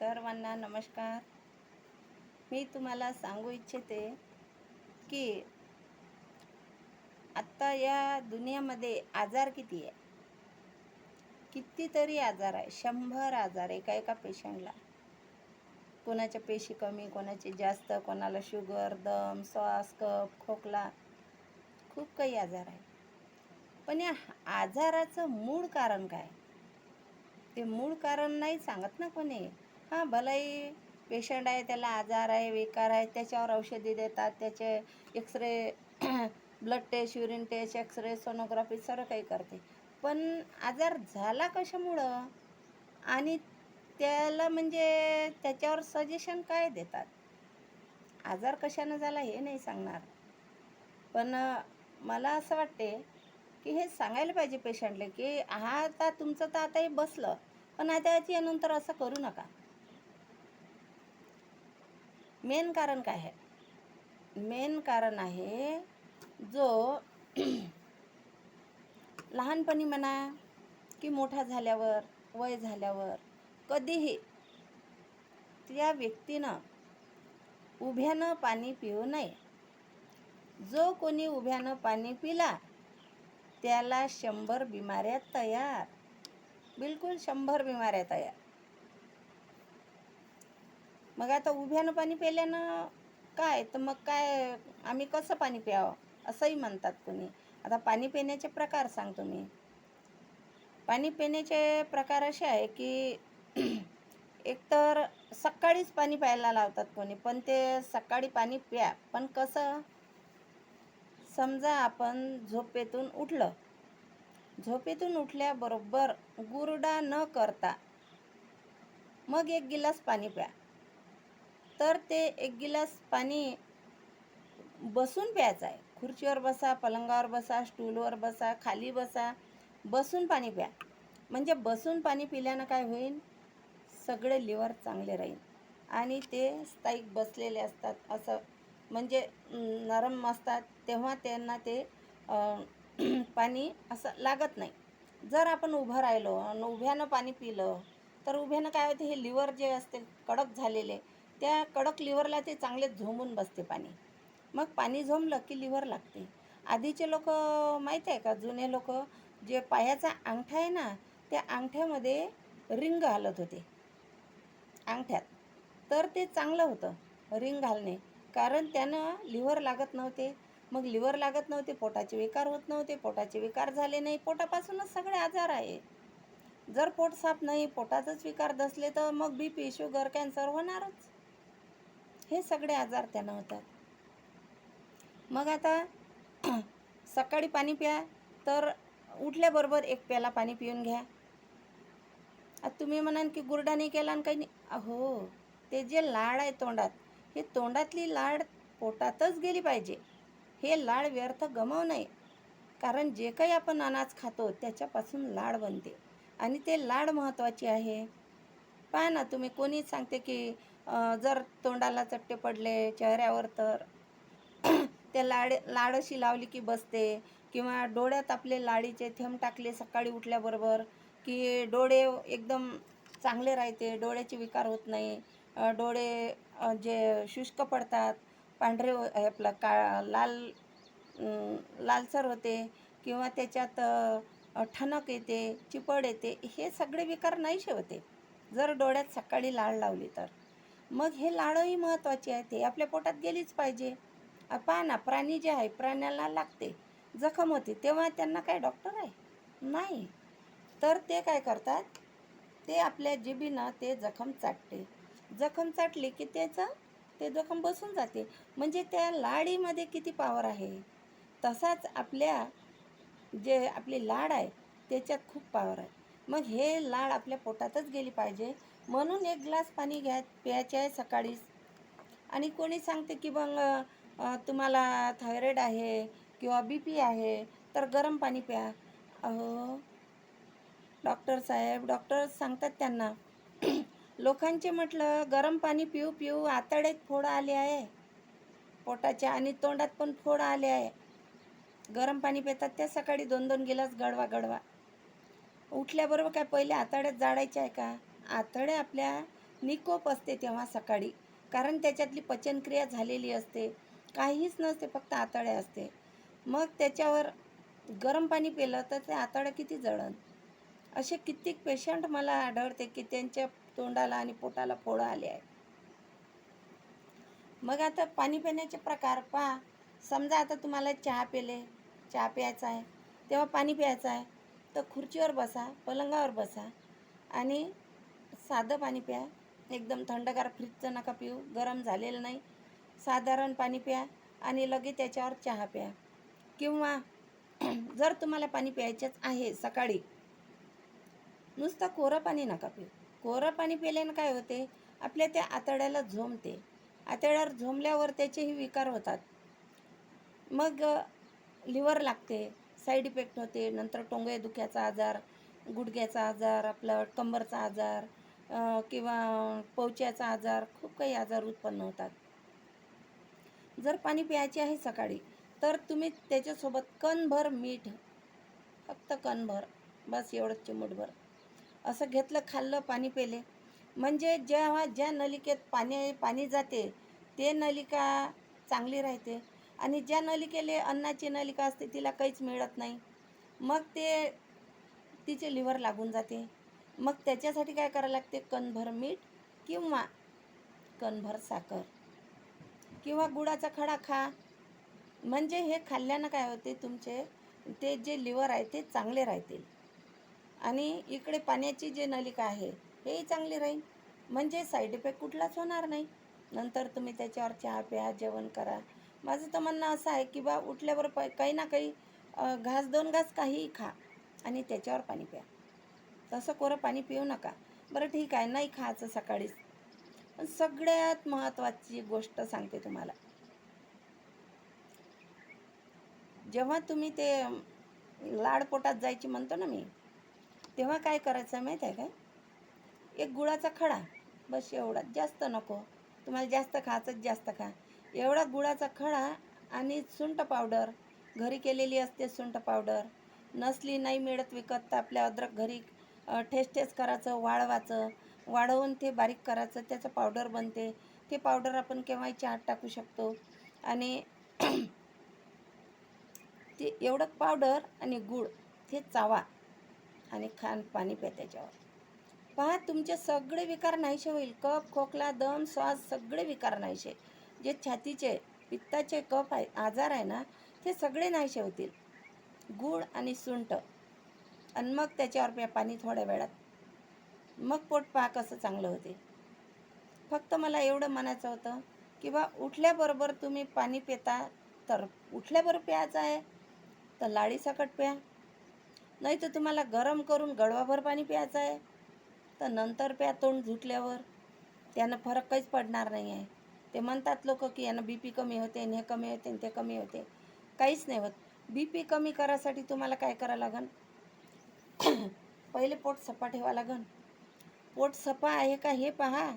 सर्वांना नमस्कार. मी तुम्हाला सांगू इच्छिते की आत्ता या दुनियामध्ये आजार किती आहे? कितीतरी आजार आहे. शंभर आजार एका एका पेशंटला. कोणाच्या पेशी कमी कोणाचे जास्त कोणाला शुगर दम श्वास कप खोकला खूप काही आजार आहे. पण या आजाराचं मूळ कारण काय? ते मूळ कारण नाही सांगत ना कोणी. हां भलाई पेशंट आहे त्याला आजार आहे विकार आहे त्याच्यावर औषधी देतात त्याचे X-ray blood test urine test X-ray sonography सर्व काही करते. पण आजार झाला कशामुळं? आणि त्याला म्हणजे त्याच्यावर सजेशन काय देतात? आजार कशानं झाला हे नाही सांगणार. पण मला असं वाटते की हे सांगायला पाहिजे पेशंटला की हा आता तुमचं तर आता हे बसलं पण आता याच्यानंतर असं करू नका. मेन कारण काय आहे? मेन कारण आहे जो लहानपणी म्हणा की मोठा झाल्यावर वय झाल्यावर कधीही त्या व्यक्तीनं उभ्यानं पाणी पिऊ नये. जो कोणी उभ्यानं पाणी पिला त्याला शंभर बिमाऱ्या तयार. बिलकुल शंभर बिमाऱ्या तयार. मग आता उभ्यानं पाणी प्यायल्यानं काय? तर मग काय? आम्ही कसं पाणी प्यावं? असंही म्हणतात कोणी. आता पाणी पिण्याचे प्रकार सांगतो मी. पाणी पिण्याचे प्रकार असे आहे की एकतर सकाळीच पाणी प्यायला लावतात कोणी पण ते सकाळी पाणी प्या. पण कसं? समजा आपण झोपेतून उठलं. झोपेतून उठल्याबरोबर गुरडा न करता मग एक गिलास पाणी प्या. तर ते एक गिलास पाणी बसून प्यायचं आहे. खुर्चीवर बसा पलंगावर बसा स्टूलवर बसा खाली बसा बसून पाणी प्या. म्हणजे बसून पाणी पिल्यानं काय होईल? सगळे लिव्हर चांगले राहील. आणि ते स्थायिक बसलेले असतात. असं म्हणजे नरम असतात. तेव्हा त्यांना ते पाणी असं लागत नाही. जर आपण उभं राहिलो आणि उभ्यानं पाणी पिलं तर उभ्यानं काय होते? हे लिव्हर जे असते कडक झालेले त्या कडक लिव्हरला ते चांगले झोंबून बसते पाणी. मग पाणी झोंबलं की लिव्हर लागते. आधीचे लोक माहीत आहे का जुने लोक जे पायाचा अंगठा आहे ना त्या अंगठ्यामध्ये रिंग घालत होते. अंगठ्यात. तर ते चांगलं होतं रिंग घालणे. कारण त्यानं लिव्हर लागत नव्हते. मग लिव्हर लागत नव्हते पोटाचे विकार होत नव्हते पोटाचे विकार झाले नाही. पोटापासूनच सगळे आजार आहे. जर पोट साफ नाही पोटातच विकार दसले तर मग बी पी शुगर कॅन्सर होणारच. हे सगळे आजार त्यांना होतात. मग आता सकाळी पाणी प्या तर उठल्याबरोबर एक प्याला पाणी पिऊन घ्या. आता तुम्ही म्हणाल की गुरडा नाही केला आणि काही नाही. अहो ते जे लाड आहे तोंडात हे तोंडातली लाड पोटातच गेली पाहिजे. हे लाड व्यर्थ गमावू नये. कारण जे काही आपण अनाज खातो त्याच्यापासून लाड बनते. आणि ते लाड महत्त्वाची आहे. पहा ना तुम्ही कोणी सांगते की जर तोंडाला चट्टे पडले चेहऱ्यावर तर त्या लाड लाडशी लावली की बसते किंवा डोळ्यात आपले लाडीचे थेंब टाकले सकाळी उठल्याबरोबर की डोळे एकदम चांगले राहते डोळ्याचे विकार होत नाही डोळे जे शुष्क पडतात पांढरे आपलं का लाल लालसर होते किंवा त्याच्यात ठणक येते चिपड येते हे सगळे विकार नाहीसे होते. जर डोळ्यात सकाळी लाळ लावली तर? मग हे लाळही महत्त्वाची आहे ते आपल्या पोटात गेलीच पाहिजे. पहा ना प्राणी जे आहे प्राण्याला लागते. जखम होते तेव्हा त्यांना काय डॉक्टर आहे? नाही. तर ते काय करतात? ते आपल्या जिबीनं ते जखम चाटते. जखम चाटली की त्याचं ते जखम बसून जाते. म्हणजे त्या लाडीमध्ये किती पावर आहे? तसाच आपल्या जे आपली लाड आहे त्याच्यात खूप पावर आहे. मग हे लाड आपल्या पोटातच गेली पाहिजे. म्हणून एक ग्लास पाणी घ्या प्यायचे आहे सकाळीच आणि कोणी सांगते की मग तुम्हाला थायरॉईड आहे किंवा बी पी आहे तर गरम पाणी प्या. अहो डॉक्टर साहेब डॉक्टर सांगतात त्यांना. लोकांचे म्हटलं गरम पाणी पिऊ पिऊ आतड्यात फोड आले आहे. पोटाच्या आणि तोंडात पण फोड आले आहे. गरम पाणी पितात त्या सकाळी दोन दोन गिलास गडवा गडवा. उठल्याबरोबर काय पहिले आतड्यात जाडायचे आहे का? आतडे आपल्या निकोप असते तेव्हा सकाळी. कारण त्याच्यातली पचनक्रिया झालेली असते. काहीच नसते फक्त आतडे असते. मग त्याच्यावर गरम पाणी पिलं तर ते आतडं किती जळण? असे कित्येक पेशंट मला आढळते की त्यांच्या तोंडाला आणि पोटाला फोडं आले आहे. मग आता पाणी पिण्याचे प्रकार पहा. समजा आता तुम्हाला चहा पिले चहा प्यायचा आहे. तेव्हा पाणी प्यायचं आहे. तर खुर्चीवर बसा पलंगावर बसा आणि साधं पाणी प्या. एकदम थंडगार फ्रीजचं नका पिऊ गरम झालेलं नाही. साधारण पाणी प्या आणि लगे त्याच्यावर चहा प्या. किंवा जर तुम्हाला पाणी प्यायचंच आहे सकाळी नुसतं कोरं पाणी नका पिऊ. कोरं पाणी पिल्यानं काय होते? आपल्या त्या आतड्याला झोमते आतड्यावर झोमल्यावर त्याचेही विकार होतात. मग लिव्हर लागते. साईड इफेक्ट होते. नंतर टोंगे दुख्याचा आजार गुडघ्याचा आजार आपलं कंबरचा आजार किंवा पवच्याचा आजार खूप काही आजार उत्पन्न होतात. जर पाणी प्यायचे आहे सकाळी तर तुम्ही त्याच्यासोबत कणभर मीठ फक्त कणभर बस एवढंच चिमूटभर असं घेतलं खाल्लं पाणी पेले. म्हणजे जेव्हा ज्या नलिकेत पाणी पाणी जाते ते नलिका चांगली राहते. आणि ज्या नलिकेले अन्नाची नलिका असते तिला काहीच मिळत नाही. मग ते तिचे लिव्हर लागून जाते. मग त्याच्यासाठी काय करावं लागते? कणभर मीठ किंवा कणभर साखर. किंवा गुळाचा खडा खा. म्हणजे हे खाल्ल्यानं काय होते तुमचे? ते जे लिव्हर आहे ते चांगले राहतील. आणि इकडे पाण्याची जे नलिका आहे हेही चांगली राहील. म्हणजे साईड इफेक्ट कुठलाच होणार नाही. नंतर तुम्ही त्याच्यावर चहा प्या जेवण करा. माझं तर म्हणणं असं आहे की बा उठल्यावर प काही ना काही घास दोन घास काहीही खा आणि त्याच्यावर पाणी प्या. तसं कोरं पाणी पिऊ नका. बरं ठीक आहे नाही खायचं सकाळीच. पण सगळ्यात महत्त्वाची गोष्ट सांगते तुम्हाला. जेव्हा तुम्ही ते लाडपोटात जायची म्हणतो ना मी तेव्हा काय करायचं माहीत आहे काय? एक गुळाचा खडा. बस एवढा. जास्त नको. तुम्हाला जास्त खायचं जास्त खा. एवढा गुळाचा खडा आणि सुंठ पावडर. घरी केलेली असते सुंठ पावडर. नसली नाही मिळत विकत तर आपल्या अद्रक घरी ठेस ठेस करायचं वाळवायचं. वाळवून ते बारीक करायचं त्याचं पावडर बनते. ते पावडर आपण केव्हाही चहात टाकू शकतो. आणि ते एवढं पावडर आणि गूळ ते चावा आणि खान पाणी प्या त्याच्यावर. पहा तुमचे सगळे विकार नाहीसे होईल. कप खोकला दम श्वास सगळे विकार नाहीसे. जे छातीचे पित्ताचे कफ आहे आजार आहे ना ते सगळे नाहीसे होतील. गूळ आणि सुंठ आणि मग त्याच्यावर प्या पाणी थोड्या वेळात. मग पोट पहा कसं चांगलं होते. फक्त मला एवढं म्हणायचं होतं की बा उठल्याबरोबर तुम्ही पाणी पिता तर उठल्याबरोबर प्यायचं आहे तर लाडीसकट प्या. नाही तर तुम्हाला गरम करून गडवाभर पाणी प्यायचं आहे तर नंतर प्या तोंड झुटल्यावर. त्यानं फरक काहीच पडणार नाही आहे ते म्हणतात लोक की यानं बी पी कमी होते आणि हे कमी होते आणि ते कमी होते. काहीच नाही होत. बी पी कमी करायसाठी तुम्हाला काय करावं लागन? पहिले पोट सपा ठेवा लागन. पोट सपा आहे का हे पहा.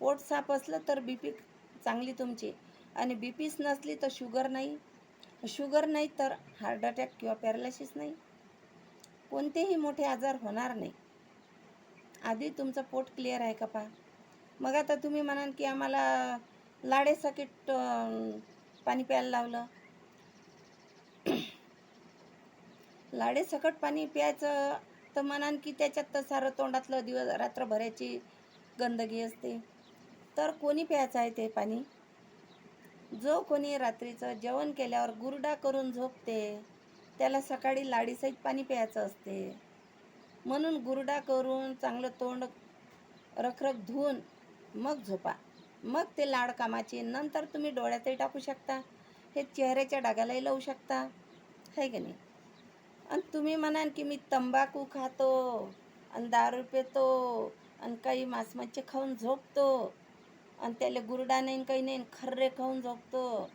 पोट साफ असलं तर बी पी चांगली तुमची. आणि बी पीच नसली तर शुगर नाही. शुगर नाही तर हार्ट अटॅक किंवा पॅरालिसिस नाही. कोणतेही मोठे आजार होणार नाही. आधी तुमचं पोट क्लिअर आहे का पहा. मग आता तुम्ही म्हणाल की आम्हाला लाडे सकीट पाणी प्यायला लावलं. लाडे सकट पाणी प्यायचं तर म्हणाल की त्याच्यात तर सारं तोंडातलं दिवस रात्रभराची गंदगी असते. तर कोणी प्यायचं आहे ते पाणी? जो कोणी रात्रीचं जेवण केल्यावर गुरडा करून झोपते त्याला सकाळी लाडीसहित पाणी प्यायचं असते. म्हणून गुरडा करून चांगलं तोंड रखरख धुवून मग झोपा. मग ते लाड कामाचे. नंतर तुम्ही डोळ्यातही टाकू शकता. हे चेहऱ्याच्या डागालाही लावू शकता. आहे की नाही? आणि तुम्ही म्हणाल की मी तंबाखू खातो आणि दारू पितो आणि काही मांस खाऊन झोपतो. आणि त्याला गुरडा नाही काही नाही खर्रे खाऊन झोपतो.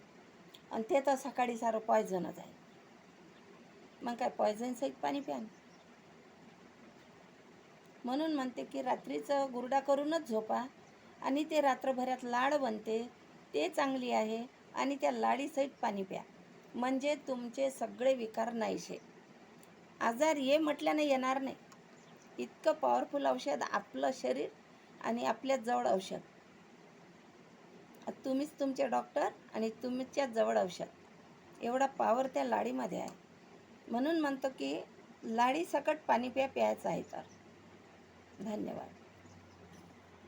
आणि ते तर सकाळी सारं पॉयझनच आहे. मग काय पॉयझन सहित पाणी प्या म्हणून म्हणते की रात्रीचं गुरडा करूनच झोपा. आणि ते रात्रभरात लाड बनते ते चांगली आहे आणि त्या लाडीसहित पाणी प्या. म्हणजे तुमचे सगळे विकार नाहीशे. आजार ये म्हटल्याने येणार नाही. इतकं पॉवरफुल औषध आपलं शरीर आणि आपल्या जवळ औषध. तुम्हीच तुमचे डॉक्टर आणि तुमच्या जवळ औषध. एवढा पावर त्या लाडीमध्ये आहे. म्हणून म्हणतो की लाडी सकट पाणी प्या प्यायचं आहे तर. धन्यवाद.